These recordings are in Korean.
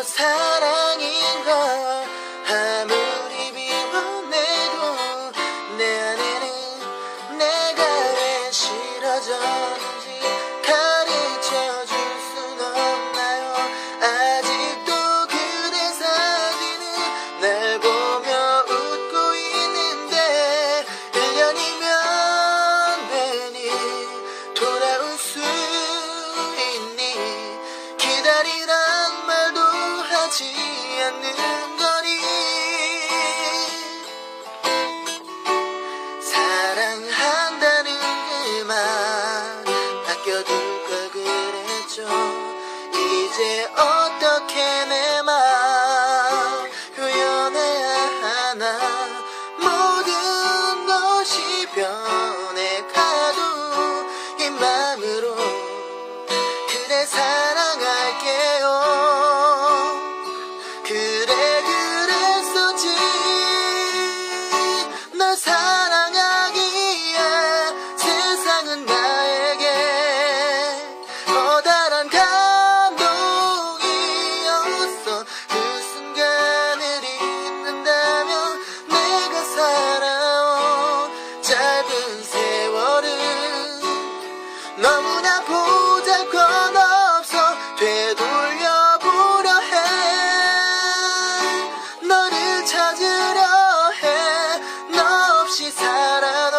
너 사랑인가? 아무리 비워내도 내 안에는 내가 왜 싫어졌 않는 거니? 사랑한다는 그말 아껴둘 걸 그랬죠. 이제 어떻게 내 맘 표현해야 하나? 모든 것이 변해가도 이 맘으로 그대 사랑 살아온 짧은 세월은 너무나 보잘것 없어 되돌려보려 해. 너를 찾으려 해 너 없이 살아도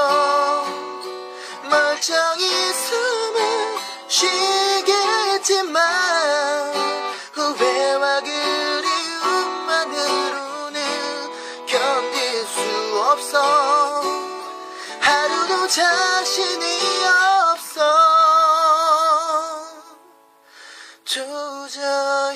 멀쩡히 숨을 쉬겠지만 후회와 그 없어. 하루도 자신이 없어. 조절